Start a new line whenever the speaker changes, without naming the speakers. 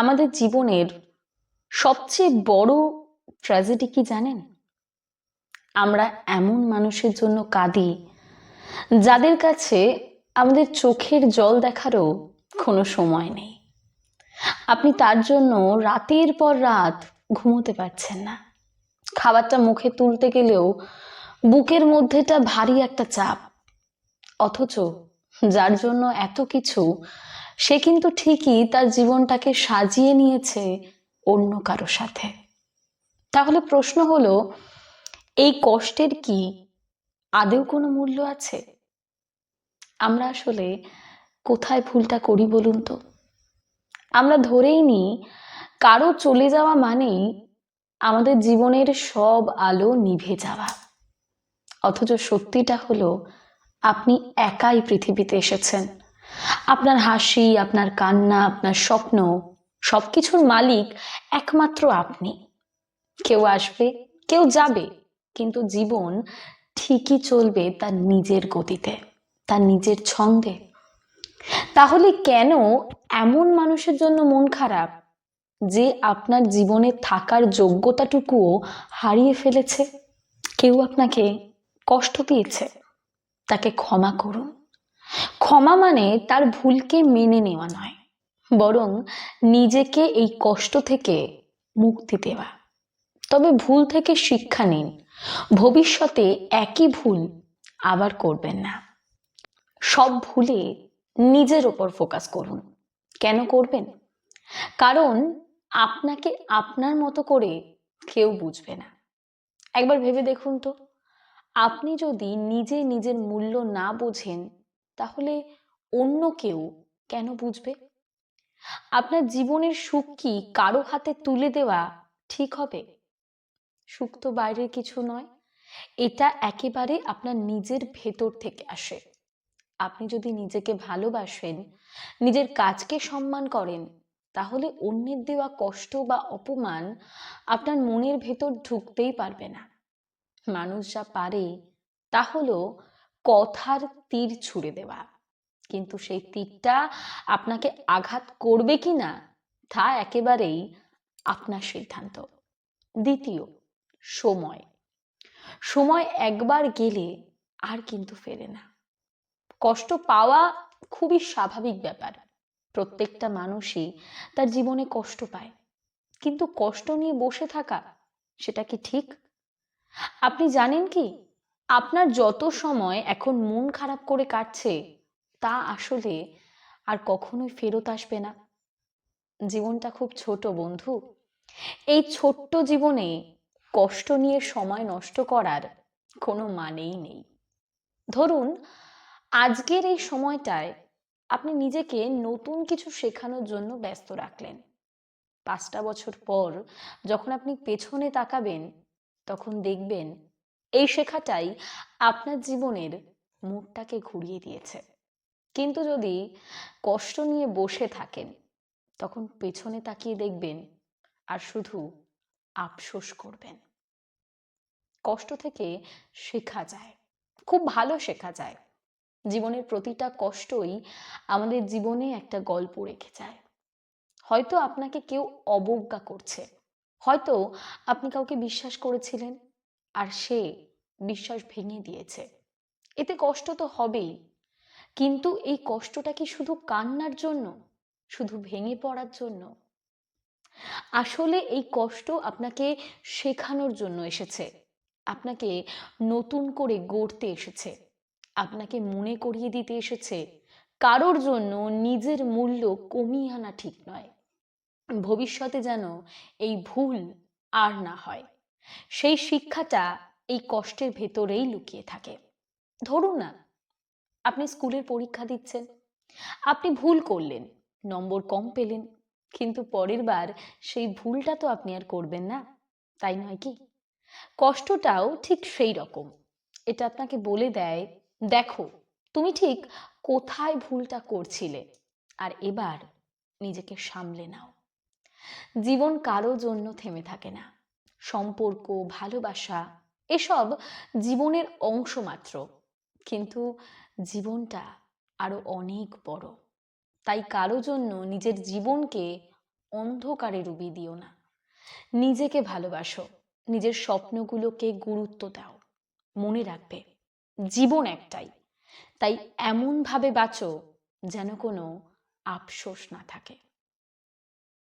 আমাদের জীবনের সবচেয়ে বড় ট্র্যাজেডি কি জানেন? আমরা এমন মানুষের জন্য কাঁদি, যাদের কাছে আমাদের চোখের জল দেখারও কোনো সময় নেই। আপনি তার জন্য রাতের পর রাত ঘুমোতে পারছেন না। খাবারটা মুখে তুলতে গেলেও বুকের মধ্যেটা ভারী একটা চাপ। অথচ যার জন্য এত কিছু সে কিন্তু ঠিকই তার জীবনটাকে সাজিয়ে নিয়েছে অন্য কারও সাথে। তাহলে প্রশ্ন হলো, এই কষ্টের কি আদেও কোনো মূল্য আছে? আমরা আসলে কোথায় ভুলটা করি বলুন তো? আমরা ধরেই নিই, কারও চলে যাওয়া মানেই আমাদের জীবনের সব আলো নিভে যাওয়া। অথচ সত্যিটা হলো, আপনি একাই পৃথিবীতে এসেছেন। আপনার হাসি, আপনার কান্না, আপনার স্বপ্ন সব কিছুর মালিক একমাত্র আপনি। কেউ আসবে, কেউ যাবে, কিন্তু জীবন ঠিকই চলবে তার নিজের গতিতে, তার নিজের ছন্দে। তাহলে কেন এমন মানুষের জন্য মন খারাপ যে আপনার জীবনে থাকার যোগ্যতাটুকুও হারিয়ে ফেলেছে? কেউ আপনাকে কষ্ট দিয়েছে, তাকে ক্ষমা করুন। ক্ষমা মানে তার ভুলকে মেনে নেওয়া নয়, বরং নিজেকে এই কষ্ট থেকে মুক্তি দেওয়া। তবে ভুল থেকে শিক্ষা নিন, ভবিষ্যতে একই ভুল আবার করবেন না। সব ভুলে নিজের ওপর ফোকাস করুন, কেন করবেন? কারণ আপনাকে আপনার মতো করে কেউ বুঝবে না। একবার ভেবে দেখুন তো, আপনি যদি নিজে নিজের মূল্য না বোঝেন তাহলে অন্য কেউ কেন বুঝবে? আপনার জীবনের সুখ কি কারও হাতে তুলে দেওয়া ঠিক হবে? সুখ তো বাইরের কিছু নয়। এটা একেবারে আপনার নিজের ভেতর থেকে আসে। আপনি যদি নিজেকে ভালোবাসেন, নিজের কাজকে সম্মান করেন, তাহলে অন্যের দেওয়া কষ্ট বা অপমান আপনার মনের ভেতর ঢুকতেই পারবে না। মানুষ যা পারে, তা হলো কথার তীর ছুড়ে দেওয়া। কিন্তু সেই তীরটা আপনাকে আঘাত করবে কি না, তা একেবারেই আপনার সিদ্ধান্ত। দ্বিতীয়, সময়। সময় একবার গেলে আর কিন্তু ফেরে না। কষ্ট পাওয়া খুবই স্বাভাবিক ব্যাপার। প্রত্যেকটা মানুষই তার জীবনে কষ্ট পায়। কিন্তু কষ্ট নিয়ে বসে থাকা, সেটা কি ঠিক? আপনি জানেন কি? আপনার যত সময় এখন মন খারাপ করে কাটছে, তা আসলে আর কখনোই ফেরত আসবে না। জীবনটা খুব ছোট বন্ধু। এই ছোট্ট জীবনে কষ্ট নিয়ে সময় নষ্ট করার কোনো মানেই নেই। ধরুন, আজকের এই সময়টায় আপনি নিজেকে নতুন কিছু শেখানোর জন্য ব্যস্ত রাখলেন। পাঁচটা বছর পর যখন আপনি পেছনে তাকাবেন, তখন দেখবেন এই শেখাটাই আপনার জীবনের মুখটাকে ঘুরিয়ে দিয়েছে। কিন্তু যদি কষ্ট নিয়ে বসে থাকেন, তখন পেছনে তাকিয়ে দেখবেন আর শুধু আফসোস করবেন। কষ্ট থেকে শেখা যায়, খুব ভালো শেখা যায়। জীবনের প্রতিটা কষ্টই আমাদের জীবনে একটা গল্প রেখে যায়। হয়তো আপনাকে কেউ অবজ্ঞা করছে, হয়তো আপনি কাউকে বিশ্বাস করেছিলেন আর সে বিশ্বাস ভেঙে দিয়েছে। এতে কষ্ট তো হবেই। কিন্তু এই কষ্টটা কি শুধু কান্নার জন্য? শুধু ভেঙে পড়ার জন্য? আসলে এই কষ্ট আপনাকে শেখানোর জন্য এসেছে। আপনাকে নতুন করে গড়তে এসেছে। আপনাকে মনে করিয়ে দিতে এসেছে। কারোর জন্য নিজের মূল্য কমিয়ে আনা ঠিক নয়। ভবিষ্যতে যেন এই ভুল আর না হয়। সেই শিক্ষাটা এই কষ্টের ভেতরেই লুকিয়ে থাকে। ধরুন না, আপনি স্কুলের পরীক্ষা দিচ্ছেন, আপনি ভুল করলেন, নম্বর কম পেলেন, কিন্তু পরের বার সেই ভুলটা তো আপনি আর করবেন না, তাই নয় কি? কষ্টটাও ঠিক সেই রকম। এটা আপনাকে বলে দেয়, দেখো, তুমি ঠিক কোথায় ভুলটা করছিলে, আর এবার নিজেকে সামলে নাও। জীবন কারও জন্য থেমে থাকে না। সম্পর্ক, ভালোবাসা, এসব জীবনের অংশ মাত্র। কিন্তু জীবনটা আরও অনেক বড়। তাই কারও জন্য নিজের জীবনকে অন্ধকারে ডুবিয়ে দিও না। নিজেকে ভালোবাসো, নিজের স্বপ্নগুলোকে গুরুত্ব দাও, মনে রাখবে, জীবন একটাই। তাই এমনভাবে বাঁচো যেন কোনো আফসোস না থাকে।